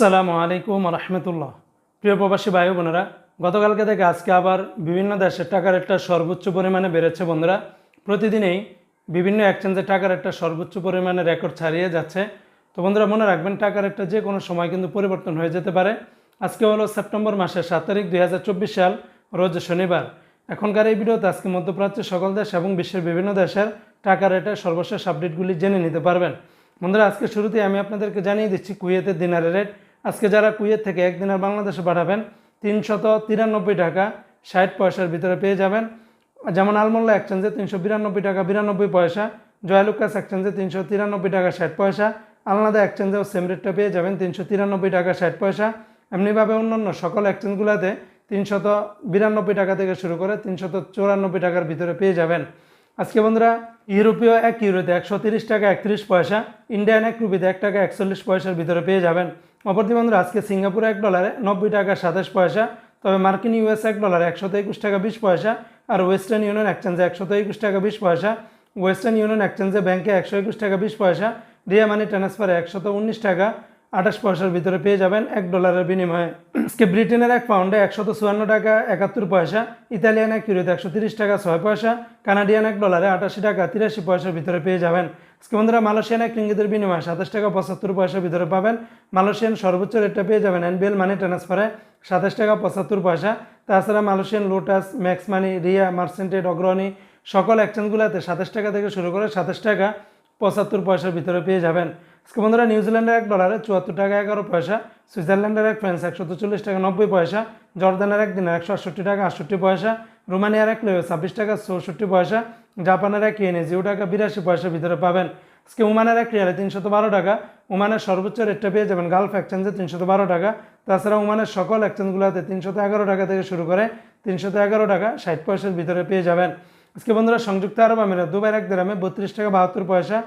আসসালামু আলাইকুম রহমতুল্লাহ প্রিয় প্রবাসী ভাই বোনেরা, গতকালকে থেকে আজকে আবার বিভিন্ন দেশের টাকার একটা সর্বোচ্চ পরিমাণে বেড়েছে বন্ধুরা। প্রতিদিনেই বিভিন্ন এক্সচেঞ্জে টাকার একটা সর্বোচ্চ পরিমাণে রেকর্ড ছাড়িয়ে যাচ্ছে। তো বন্ধুরা, মনে রাখবেন টাকার একটা যে কোনো সময় কিন্তু পরিবর্তন হয়ে যেতে পারে। আজকে হলো সেপ্টেম্বর মাসের সাত তারিখ দুই হাজার চব্বিশ সাল, রোজ শনিবার। এখনকার এই ভিডিওতে আজকে মধ্যপ্রাচ্যের সকল দেশ এবং বিশ্বের বিভিন্ন দেশের টাকার রেটের সর্বশেষ আপডেটগুলি জেনে নিতে পারবেন। বন্ধুরা, আজকে শুরুতে আমি আপনাদেরকে জানিয়ে দিচ্ছি কুয়েতের দিনারের রেট আজকে যারা কুয়েত থেকে এক দিনার বাংলাদেশে পাঠাবেন, তিনশত তিরানব্বই টাকা ষাট পয়সার ভিতরে পেয়ে যাবেন। যেমন আলমোল্লা এক্সচেঞ্জে তিনশো বিরানব্বই টাকা বিরানব্বই পয়সা, জয়ালুকাস এক্সচেঞ্জে তিনশো তিরানব্বই টাকা ষাট পয়সা, আলনাদা এক্সচেঞ্জেও সেম রেটটা পেয়ে যাবেন, তিনশো তিরানব্বই টাকা ষাট পয়সা। এমনিভাবে অন্যান্য সকল এক্সচেঞ্জগুলোতে তিনশত বিরানব্বই টাকা থেকে শুরু করে তিনশত চৌরানব্বই টাকার ভিতরে পেয়ে যাবেন। আজকে বন্ধুরা, ইউরোপীয় এক ইউরোতে একশো তিরিশ টাকা একত্রিশ পয়সা, ইন্ডিয়ান এক রুপিতে এক টাকা একচল্লিশ পয়সার ভিতরে পেয়ে যাবেন। অপরদি বন্ধুরা আজকে সিঙ্গাপুরে এক ডলারে নব্বই টাকা সাতাশ পয়সা, তবে মার্কিন ইউএস এক ডলারে একশত একুশ টাকা বিশ পয়সা, আর ওয়েস্টার্ন ইউনিয়ন এক্সচেঞ্জে একশো একুশ টাকা বিশ পয়সা, ওয়েস্টার্ন ইউনিয়ন এক্সচেঞ্জে ব্যাংকে একশো একুশ টাকা বিশ পয়সা, রিয়া মানি ট্রান্সফারে একশত উনিশ টাকা আঠাশ পয়সার ভিতরে পেয়ে যাবেন এক ডলারের বিনিময়ে। আজকে ব্রিটেনের এক পাউন্ডে একশত চুয়ান্ন টাকা, একাত্তর পয়সা, ইতালিয়ান এক ইউরোতে একশো তিরিশ টাকা, ছয় পয়সা, কানাডিয়ান এক ডলারে আটাশি টাকা, তিরাশি পয়সার ভিতরে পেয়ে যাবেন। আজকে বন্ধুরা মালয়েশিয়ান এক রিঙ্গিতের বিনিময়ে সাতাশ টাকা, পঁচাত্তর পয়সার ভিতরে পাবেন। মালয়েশিয়ান সর্বোচ্চ রেটটা পেয়ে যাবেন এনবিএল মানি ট্রান্সফারে সাতাশ টাকা, পঁচাত্তর পয়সা। তাছাড়া Malaysian Lotus Max Money Ria মার্সেন্টেড Agrani সকল এক্সচেঞ্জগুলোতে সাতাশ টাকা থেকে শুরু করে সাতাশ টাকা, পঁচাত্তর পয়সার ভিতরে পেয়ে যাবেন। আজকে বন্ধুরা নিউজিল্যান্ডের এক ডলারে চুয়াত্তর টাকা এগারো পয়সা, সুইজারল্যান্ডের এক ফ্রান্স একশো চল্লিশ টাকা নব্বই পয়সা, জর্দানের এক দিনে একশো আটষট্টি টাকা আটষট্টি পয়সা, রোমানিয়ার এক লেবে ছাব্বিশ টাকা চৌষট্টি পয়সা, জাপানের এক ইয়েনে জিরো টাকা বিরাশি পয়সার ভিতরে পাবেন। আজকে ওমানের এক রিয়ালে তিনশত বারো টাকা, ওমানের সর্বোচ্চ রেটটা পেয়ে যাবেন গালফ এক্সচেঞ্জে তিনশত বারো টাকা, তাছাড়া ওমানের সকল এক্সচেঞ্জগুলোতে তিনশত এগারো টাকা থেকে শুরু করে তিনশত এগারো টাকা ষাট পয়সার ভিতরে পেয়ে যাবেন। আজকে বন্ধুরা সংযুক্ত আরব আমিরাত দুবাইয়ের এক দেরামে বত্রিশ টাকা বাহাত্তর পয়সা,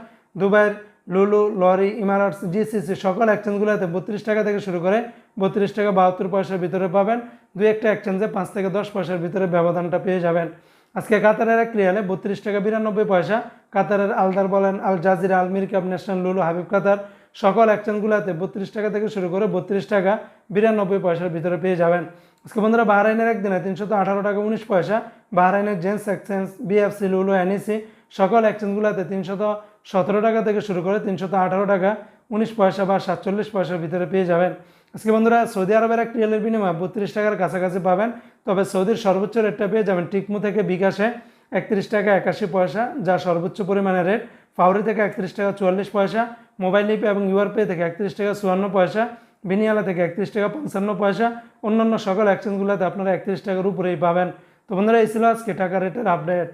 দুবাইয়ের লুলু, লরি ইমারাটস জিসিসি সকল এক্সচেঞ্জগুলোতে বত্রিশ টাকা থেকে শুরু করে বত্রিশ টাকা বাহাত্তর পয়সার ভিতরে পাবেন। দুই একটা এক্সচেঞ্জে পাঁচ থেকে দশ পয়সার ভিতরে ব্যবধানটা পেয়ে যাবেন। আজকে কাতারের এক রিয়ালে বত্রিশ টাকা বিরানব্বই পয়সা, কাতারের আলদার বলেন, আল জাজিরা, আল মিরকাপ ন্যাশনাল লুলু হাবিব কাতার সকল এক্সচেঞ্জগুলোতে বত্রিশ টাকা থেকে শুরু করে বত্রিশ টাকা বিরানব্বই পয়সার ভিতরে পেয়ে যাবেন। আজকে বন্ধুরা বাহরাইনের একদিনে তিনশত আঠারো টাকা উনিশ পয়সা, বাহরাইনের gents exchange, BFC, Lulu, NEC সকল এক্সচেঞ্জগুলোতে তিনশত সতেরো টাকা থেকে শুরু করে তিনশত আঠারো টাকা উনিশ পয়সা বা সাতচল্লিশ পয়সার ভিতরে পেয়ে যাবেন। আজকে বন্ধুরা, সৌদি আরবের এক রিয়েলের বিনিময় বত্রিশ টাকার কাছাকাছি পাবেন, তবে সৌদির সর্বোচ্চ রেটটা পেয়ে যাবেন টিকমু থেকে বিকাশে একত্রিশ টাকা একাশি পয়সা, যা সর্বোচ্চ পরিমাণে রেট। ফাউরি থেকে একত্রিশ টাকা চুয়াল্লিশ পয়সা, মোবাইল লিপে এবং ইউআরপে থেকে একত্রিশ টাকা চুয়ান্ন পয়সা, বিনিয়ালা থেকে একত্রিশ টাকা পঞ্চান্ন পয়সা, অন্যান্য সকল এক্সচেঞ্জগুলোতে আপনারা একত্রিশ টাকার উপরেই পাবেন। তো বন্ধুরা, এই ছিল আজকে টাকা রেটের আপডেট